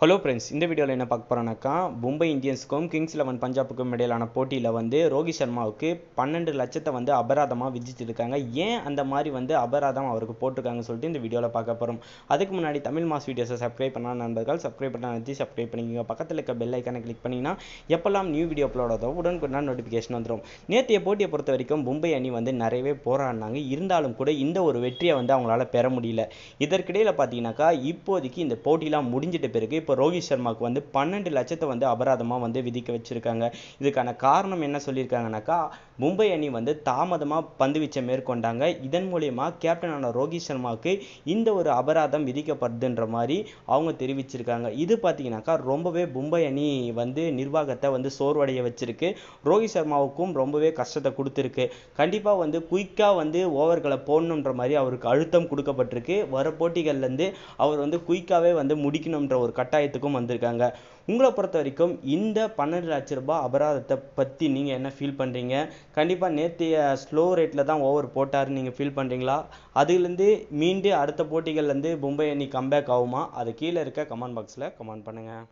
Hello friends இந்த வீடியோவில் என்ன பார்க்க போகிறோன்னாக்கா மும்பை இந்தியன்ஸுக்கும் கிங்ஸ் லெவன் பஞ்சாபுக்கும் இடையிலான போட்டியில் வந்து ரோஹித் சர்மாவுக்கு பன்னெண்டு லட்சத்தை வந்து அபராதமாக விதிச்சிருக்காங்க ஏன் அந்த மாதிரி வந்து அபராதம் அவருக்கு போட்டிருக்காங்கன்னு சொல்லிட்டு இந்த வீடியோவில் பார்க்க போகிறோம் அதுக்கு முன்னாடி தமிழ் மாஸ் வீடியோஸை சப்ஸ்கிரைப் பண்ணால் நண்பர்கள் சப்ஸ்கிரைப் பண்ண நிறுத்தி சப்ஸ்கிரைப் பண்ணிக்கோங்க. பக்கத்தில் இருக்க பெல் ஐக்கானை கிளிக் பண்ணிங்கன்னா எப்போல்லாம் நியூ வீடியோ அப்லோட் ஆகுதோ உடனுக்குடன் நோட்டிஃபிகேஷன் வந்துடும் நேற்றைய போட்டியை பொறுத்த வரைக்கும் மும்பை அணி வந்து நிறையவே போராடினாங்க. இருந்தாலும் கூட இந்த ஒரு வெற்றியை வந்து அவங்களால பெற முடியல. இதற்கிடையில் பார்த்தீங்கன்னாக்கா இப்போதைக்கு இந்த போட்டிலாம் முடிஞ்சிட்ட பிறகு இப்போ ரோஹித் சர்மாவுக்கு வந்து பன்னெண்டு லட்சத்தை வந்து அபராதமாக வந்து விதிக்க வச்சிருக்காங்க. இதுக்கான காரணம் என்ன சொல்லியிருக்காங்கனாக்கா மும்பை அணி வந்து தாமதமாக பந்து வீச்சை மேற்கொண்டாங்க. இதன் மூலியமா கேப்டனான ரோஹித் சர்மாவுக்கு இந்த ஒரு அபராதம் விதிக்கப்படுதுன்ற மாதிரி அவங்க தெரிவிச்சிருக்காங்க. இது பார்த்தீங்கன்னாக்கா ரொம்பவே மும்பை அணி வந்து நிர்வாகத்தை வந்து சோர்வடைய வச்சிருக்கு. ரோஹித் சர்மாவுக்கும் ரொம்பவே கஷ்டத்தை கொடுத்துருக்கு. கண்டிப்பாக வந்து குயிக்காக வந்து ஓவர்களை போடணுன்ற மாதிரி அவருக்கு அழுத்தம் கொடுக்கப்பட்டிருக்கு. வர போட்டிகள்லேருந்து அவர் வந்து குயிக்காகவே வந்து முடிக்கணுன்ற ஒரு கட்டாயத்துக்கும் வந்திருக்காங்க. உங்களை பொறுத்த வரைக்கும் இந்த பன்னெண்டு லட்ச ரூபாய் அபராதத்தை பற்றி நீங்கள் என்ன ஃபீல் பண்ணுறீங்க கண்டிப்பாக நேற்றைய ஸ்லோ ரேட்டில் தான் ஓவர் போட்டாருன்னு நீங்கள் ஃபீல் பண்ணுறீங்களா அதுலேருந்து மீண்டும் அடுத்த போட்டிகள்லேருந்து மும்பை அணி கம்பேக் ஆகுமா? அது கீழே இருக்க கமெண்ட் பாக்ஸில் கமெண்ட் பண்ணுங்கள்